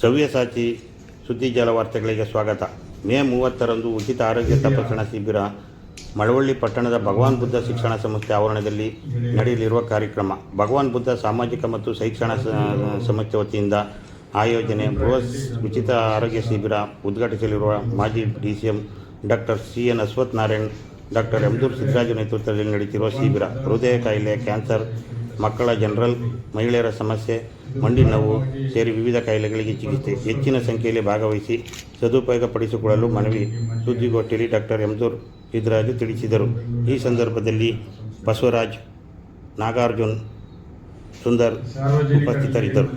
ಸವ್ಯಸಾಚಿ ಸುದ್ದಿಜಾಲ ವಾರ್ತೆಗಳಿಗೆ ಸ್ವಾಗತ. ಮೇ ಮೂವತ್ತರಂದು ಉಚಿತ ಆರೋಗ್ಯ ತಪಾಸಣಾ ಶಿಬಿರ, ಮಳವಳ್ಳಿ ಪಟ್ಟಣದ ಭಗವಾನ್ ಬುದ್ಧ ಶಿಕ್ಷಣ ಸಂಸ್ಥೆ ಆವರಣದಲ್ಲಿ ನಡೆಯಲಿರುವ ಕಾರ್ಯಕ್ರಮ. ಭಗವಾನ್ ಬುದ್ಧ ಸಾಮಾಜಿಕ ಮತ್ತು ಶೈಕ್ಷಣ ಸಂಸ್ಥೆ ವತಿಯಿಂದ ಆಯೋಜನೆ, ಬೃಹತ್ ಉಚಿತ ಆರೋಗ್ಯ ಶಿಬಿರ ಉದ್ಘಾಟಿಸಲಿರುವ ಮಾಜಿ D C M doctor C N Ashwath Narayan, doctor Emdur Siddaraju ನೇತೃತ್ವದಲ್ಲಿ ನಡೆಯುತ್ತಿರುವ ಶಿಬಿರ. ಹೃದಯ ಕಾಯಿಲೆ, ಕ್ಯಾನ್ಸರ್ ಮಕ್ಕಳ ಜನರಲ್, ಮಹಿಳೆಯರ ಸಮಸ್ಯೆ, ಮಂಡಿ ನೋವು ಸೇರಿ ವಿವಿಧ ಕಾಯಿಲೆಗಳಿಗೆ ಚಿಕಿತ್ಸೆ ಹೆಚ್ಚಿನ ಸಂಖ್ಯೆಯಲ್ಲಿ ಭಾಗವಹಿಸಿ ಸದುಪಯೋಗಪಡಿಸಿಕೊಳ್ಳಲು ಮನವಿ ಸುದ್ದಿಗೋಷ್ಠಿಯಲ್ಲಿ ಡಾಕ್ಟರ್ ಎಮ್ದೂರ್ ಸಿದ್ದರಾಜು ತಿಳಿಸಿದರು. ಈ ಸಂದರ್ಭದಲ್ಲಿ ಬಸವರಾಜ್ ನಾಗಾರ್ಜುನ್ ಸುಂದರ್ ಉಪಸ್ಥಿತರಿದ್ದರು.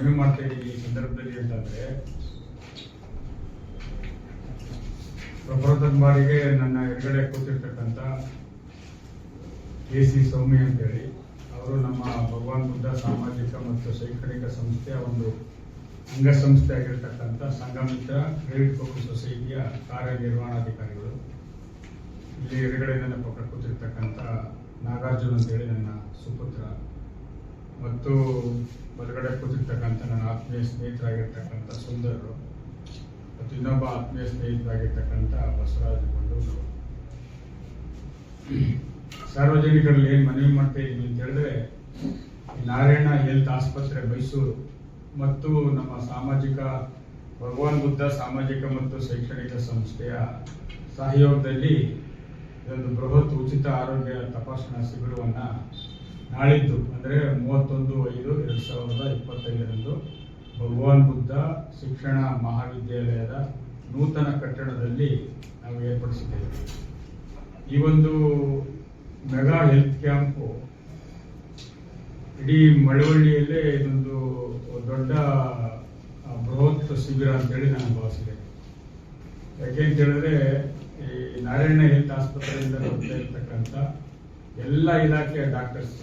ಬಾರಿಗೆ ನನ್ನ ಎದುರುಗಡೆ ಕೂತಿರ್ತಕ್ಕಂಥ ಕೆ ಸಿ ಸೌಮ್ಯ ಅಂತೇಳಿ. ಅವರು ನಮ್ಮ ಭಗವಾನ್ ಬುದ್ಧ ಸಾಮಾಜಿಕ ಮತ್ತು ಶೈಕ್ಷಣಿಕ ಸಂಸ್ಥೆಯ ಒಂದು ಅಂಗಸಂಸ್ಥೆ ಆಗಿರ್ತಕ್ಕಂಥ ಸಂಘಮಿತ್ರ ಕ್ರೆಡಿಟ್ ಕೋಪರೇಟಿವ್ ಸೊಸೈಟಿಯ ಕಾರ್ಯನಿರ್ವಹಣಾಧಿಕಾರಿಗಳು. ಇಲ್ಲಿ ಎದುರುಗಡೆ ನನ್ನ ಪಕ್ಕ ಕೂತಿರ್ತಕ್ಕಂಥ ನಾಗಾರ್ಜುನ್ ಅಂತೇಳಿ ನನ್ನ ಸುಪುತ್ರ. ಮತ್ತು ಬಲಗಡೆ ಕೂತಿರ್ತಕ್ಕಂಥ ನನ್ನ ಆತ್ಮೀಯ ಸ್ನೇಹಿತರಾಗಿರ್ತಕ್ಕಂಥ ಸುಂದರರು. ಮತ್ತು ಇನ್ನೊಬ್ಬ ಆತ್ಮೀಯ ಸ್ನೇಹಿತರಾಗಿರ್ತಕ್ಕಂಥ ಬಸವರಾಜ ಗೊಂಡೂರು. ಸಾರ್ವಜನಿಕರಲ್ಲಿ ಏನು ಮನವಿ ಮಾಡ್ತಾ ಇದ್ದೀನಿ ಅಂತ ಹೇಳಿದ್ರೆ ನಾರಾಯಣ ಹೆಲ್ತ್ ಆಸ್ಪತ್ರೆ ಮೈಸೂರು ಮತ್ತು ನಮ್ಮ ಸಾಮಾಜಿಕ ಭಗವಾನ್ ಬುದ್ಧ ಸಾಮಾಜಿಕ ಮತ್ತು ಶೈಕ್ಷಣಿಕ ಸಂಸ್ಥೆಯ ಸಹಯೋಗದಲ್ಲಿ ಇದೊಂದು ಬೃಹತ್ ಉಚಿತ ಆರೋಗ್ಯ ತಪಾಸಣಾ ಶಿಬಿರವನ್ನ ನಾಳಿದ್ದು, ಅಂದರೆ ಮೂವತ್ತೊಂದು ಐದು ಎರಡು ಸಾವಿರದ ಇಪ್ಪತ್ತೈದರಂದು ಭಗವಾನ್ ಬುದ್ಧ ಶಿಕ್ಷಣ ಮಹಾವಿದ್ಯಾಲಯದ ನೂತನ ಕಟ್ಟಡದಲ್ಲಿ ನಾವು ಏರ್ಪಡಿಸಿದ್ದೇವೆ. ಈ ಒಂದು ಮೆಗಾ ಹೆಲ್ತ್ ಕ್ಯಾಂಪು ಇಡೀ ಮಳವಳ್ಳಿಯಲ್ಲೇ ಇದೊಂದು ದೊಡ್ಡ ಬೃಹತ್ ಶಿಬಿರ ಅಂತೇಳಿ ನಾನು ಭಾವಿಸಿದೆ. ಯಾಕೆಂತ ಹೇಳಿದ್ರೆ ಈ ನಾರಾಯಣ ಹೆಲ್ತ್ ಆಸ್ಪತ್ರೆಯಿಂದ ಬರ್ತಾ ಇರ್ತಕ್ಕಂಥ ಎಲ್ಲ ಇಲಾಖೆಯ ಡಾಕ್ಟರ್ಸ್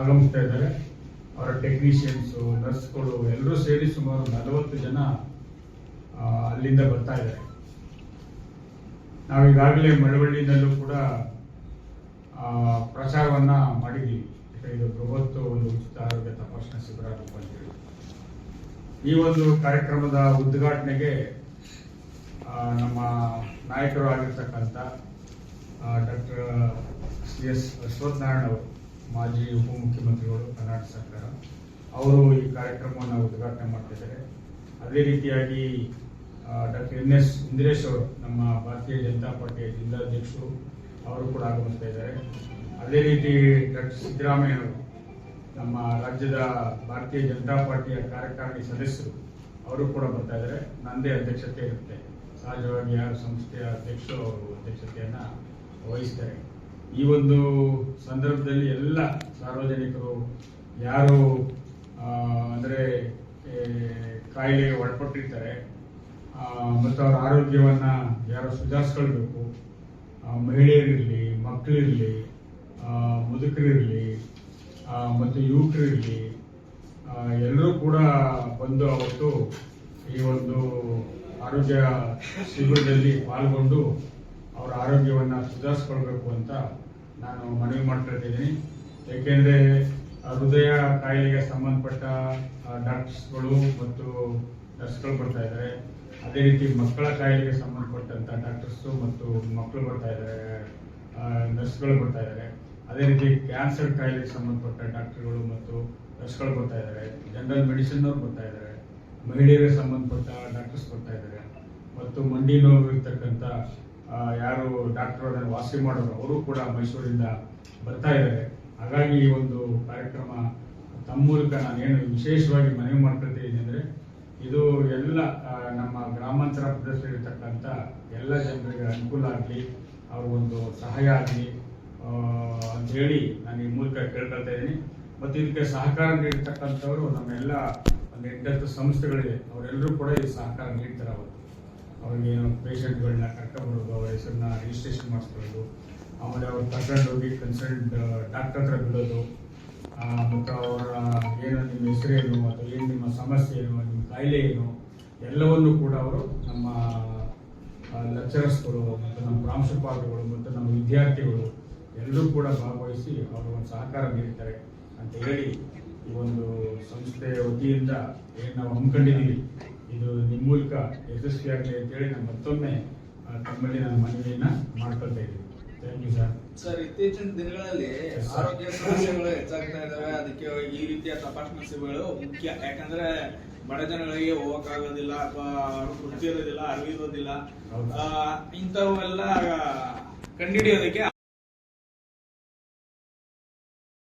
ಆಗಮಿಸ್ತಾ ಇದ್ದಾರೆ. ಅವರ ಟೆಕ್ನಿಷಿಯನ್ಸು ನರ್ಸ್ಗಳು ಎಲ್ಲರೂ ಸೇರಿ ಸುಮಾರು ನಲವತ್ತು ಜನ ಅಲ್ಲಿಂದ ಬರ್ತಾ ಇದ್ದಾರೆ. ನಾವೀಗಾಗಲೇ ಮಳವಳ್ಳಿನಲ್ಲೂ ಕೂಡ ಪ್ರಚಾರವನ್ನ ಮಾಡಿದ್ದೀವಿ ಇದು ಬೃಹತ್ ಒಂದು ಉಚಿತ ಆರೋಗ್ಯ ತಪಾಸಣಾ ಶಿಬಿರ ಅಂತ ಅಂತೇಳಿ ಈ ಒಂದು ಕಾರ್ಯಕ್ರಮದ ಉದ್ಘಾಟನೆಗೆ ನಮ್ಮ ನಾಯಕರು ಆಗಿರ್ತಕ್ಕಂಥ ಡಾಕ್ಟರ್ ಸಿ ಎಸ್ ಅಶ್ವತ್ಥನಾರಾಯಣ ಅವರು, ಮಾಜಿ ಉಪಮುಖ್ಯಮಂತ್ರಿಗಳು, ಕರ್ನಾಟಕ ಸರ್ಕಾರ, ಅವರು ಈ ಕಾರ್ಯಕ್ರಮವನ್ನು ಉದ್ಘಾಟನೆ ಮಾಡ್ತಿದ್ದಾರೆ ಅದೇ ರೀತಿಯಾಗಿ ಡಾಕ್ಟರ್ ಎನ್ ಎಸ್ ಇಂದಿರೇಶ್ ಅವರು, ನಮ್ಮ ಭಾರತೀಯ ಜನತಾ ಪಾರ್ಟಿಯ ಜಿಲ್ಲಾಧ್ಯಕ್ಷರು ಅವರು ಕೂಡ ಆಗಮಿಸ್ತಾ ಇದ್ದಾರೆ. ಅದೇ ರೀತಿ ಡಾಕ್ಟರ್ ಸಿದ್ದರಾಮಯ್ಯ ಅವರು ನಮ್ಮ ರಾಜ್ಯದ ಭಾರತೀಯ ಜನತಾ ಪಾರ್ಟಿಯ ಕಾರ್ಯಕಾರಿಣಿ ಸದಸ್ಯರು, ಅವರು ಕೂಡ ಬರ್ತಾ ಇದ್ದಾರೆ. ನಂದೇ ಅಧ್ಯಕ್ಷತೆ ಇರುತ್ತೆ. ಸಹಜವಾಗಿ ಯಾರು ಸಂಸ್ಥೆಯ ಅಧ್ಯಕ್ಷರು ಅವರು ಅಧ್ಯಕ್ಷತೆಯನ್ನ ವಹಿಸ್ತಾರೆ. ಈ ಒಂದು ಸಂದರ್ಭದಲ್ಲಿ ಎಲ್ಲ ಸಾರ್ವಜನಿಕರು, ಯಾರು ಅಂದರೆ ಕಾಯಿಲೆಗೆ ಒಳಪಟ್ಟಿರ್ತಾರೆ ಮತ್ತು ಅವರ ಆರೋಗ್ಯವನ್ನು ಯಾರು ಸುಧಾರಿಸ್ಕೊಳ್ಬೇಕು ಮಹಿಳೆಯರಿರಲಿ ಮಕ್ಕಳಿರಲಿ ಮುದುಕರಿರಲಿ ಮತ್ತು ಯುವಕರಿರಲಿ ಎಲ್ಲರೂ ಕೂಡ ಬಂದು ಅವತ್ತು ಈ ಒಂದು ಆರೋಗ್ಯ ಶಿಬಿರದಲ್ಲಿ ಪಾಲ್ಗೊಂಡು ಅವರ ಆರೋಗ್ಯವನ್ನು ಸುಧಾರಿಸ್ಕೊಳ್ಬೇಕು ಅಂತ ನಾನು ಮನವಿ ಮಾಡ್ತಾ ಇದ್ದೀನಿ. ಏಕೆಂದರೆ ಹೃದಯ ಕಾಯಿಲೆಗೆ ಸಂಬಂಧಪಟ್ಟ ಡಾಕ್ಟರ್ಸ್ಗಳು ಮತ್ತು ನರ್ಸ್ಗಳು ಬರ್ತಾ ಇದ್ದಾರೆ ಅದೇ ರೀತಿ ಮಕ್ಕಳ ಕಾಯಿಲೆಗೆ ಸಂಬಂಧಪಟ್ಟಂತ ಡಾಕ್ಟರ್ಸು ಮತ್ತು ಮಕ್ಕಳು ಬರ್ತಾ ಇದ್ದಾರೆ ನರ್ಸ್ಗಳು ಬರ್ತಾ ಇದ್ದಾರೆ ಅದೇ ರೀತಿ ಕ್ಯಾನ್ಸರ್ ಕಾಯಿಲೆಗೆ ಸಂಬಂಧಪಟ್ಟ ಡಾಕ್ಟರ್ಗಳು ಮತ್ತು ನರ್ಸ್ಗಳು ಬರ್ತಾ ಇದ್ದಾರೆ ಜನರಲ್ ಮೆಡಿಸಿನ್ ಅವ್ರು ಬರ್ತಾ ಇದ್ದಾರೆ ಮಹಿಳೆಯರಿಗೆ ಸಂಬಂಧಪಟ್ಟ ಡಾಕ್ಟರ್ಸ್ ಬರ್ತಾ ಇದ್ದಾರೆ ಮತ್ತು ಮಂಡಿ ನೋವು ಇರ್ತಕ್ಕಂಥ ಯಾರು ಡಾಕ್ಟರ್ ವಾಸಿ ಮಾಡೋರು ಅವರು ಕೂಡ ಮೈಸೂರಿಂದ ಬರ್ತಾ ಇದ್ದಾರೆ ಹಾಗಾಗಿ ಈ ಒಂದು ಕಾರ್ಯಕ್ರಮ ತಮ್ಮ ಮೂಲಕ ಏನು ವಿಶೇಷವಾಗಿ ಮನವಿ ಮಾಡ್ಕೊಳ್ತೀನಿ. ಇದು ಎಲ್ಲ ನಮ್ಮ ಗ್ರಾಮಾಂತರ ಪ್ರದೇಶದಲ್ಲಿರ್ತಕ್ಕಂಥ ಎಲ್ಲ ಜನರಿಗೆ ಅನುಕೂಲ ಆಗಲಿ ಅವ್ರಿಗೊಂದು ಸಹಾಯ ಆಗಲಿ ಅಂತೇಳಿ ನಾನು ಈ ಮೂಲಕ ಕೇಳ್ಕೊಳ್ತಾ ಇದ್ದೀನಿ. ಮತ್ತು ಇದಕ್ಕೆ ಸಹಕಾರ ನೀಡ್ತಕ್ಕಂಥವ್ರು ನಮ್ಮೆಲ್ಲ ಒಂದು ಎಂಟತ್ತು ಸಂಸ್ಥೆಗಳಿವೆ ಅವರೆಲ್ಲರೂ ಕೂಡ ಈ ಸಹಕಾರ ನೀಡ್ತಾರೆ ಅವರು ಅವ್ರಿಗೇನು ಪೇಷಂಟ್ಗಳನ್ನ ಕರ್ಕೊಂಡ್ಬರೋದು ಅವ್ರ ಹೆಸರನ್ನ ರಿಜಿಸ್ಟ್ರೇಷನ್ ಮಾಡಿಸ್ಕೊಳ್ಳೋದು, ಆಮೇಲೆ ಅವ್ರು ಕರ್ಕೊಂಡು ಹೋಗಿ ಕನ್ಸಲ್ಟ್ ಡಾಕ್ಟರ್ ಹತ್ರ ಬಿಡೋದು ಮತ್ತು ಅವರ ಏನು ನಿಮ್ಮ ಹೆಸರೇನು ಅಥವಾ ಏನು ನಿಮ್ಮ ಸಮಸ್ಯೆ ಏನು ನಿಮ್ಮ ಕಾಯಿಲೆ ಏನು ಎಲ್ಲವನ್ನು ಕೂಡ ಅವರು ನಮ್ಮ ಲೆಕ್ಚರರ್ಸ್ಗಳು ಮತ್ತು ನಮ್ಮ ಪ್ರಾಂಶುಪಾಲರುಗಳು ಮತ್ತು ನಮ್ಮ ವಿದ್ಯಾರ್ಥಿಗಳು ಎಲ್ಲರೂ ಕೂಡ ಭಾಗವಹಿಸಿ ಅವರು ಒಂದು ಸಹಕಾರ ನೀಡ್ತಾರೆ ಅಂತ ಹೇಳಿ ಈ ಒಂದು ಸಂಸ್ಥೆಯ ವತಿಯಿಂದ ಏನು ನಾವು ಹಮ್ಮಿಕೊಂಡಿದ್ದೀವಿ. ಇದು ನಿಮ್ಮ ಮೂಲಕ ಯಶಸ್ವಿಯಾಗಲಿ ಅಂತೇಳಿ ನಾನು ಮತ್ತೊಮ್ಮೆ ತಮ್ಮಲ್ಲಿ ನಾನು ಮನವಿಯನ್ನು ಮಾಡ್ಕೊಳ್ತಾ ಇದ್ದೀನಿ. ಸರ್ ಇತ್ತೀಚಿನ ದಿನಗಳಲ್ಲಿ ಆರೋಗ್ಯ ಸಮಸ್ಯೆಗಳು ಹೆಚ್ಚಾಗ್ತಾ ಇದಾವೆ. ಅದಕ್ಕೆ ಈ ರೀತಿಯ ತಪಾಸಣಾ ಶಿಬಿರಗಳು ಮುಖ್ಯ. ಯಾಕಂದ್ರೆ ಬಡ ಜನಗಳಿಗೆ ಹೋಗಕ್ಕಾಗೋದಿಲ್ಲ ಅಥವಾ ಗೊತ್ತಿರೋದಿಲ್ಲ ಅರಿವಿರೋದಿಲ್ಲ. ಹೌದು. ಆ, ಇಂಥವೆಲ್ಲ ಕಂಡುಹಿಡಿಯೋದಕ್ಕೆ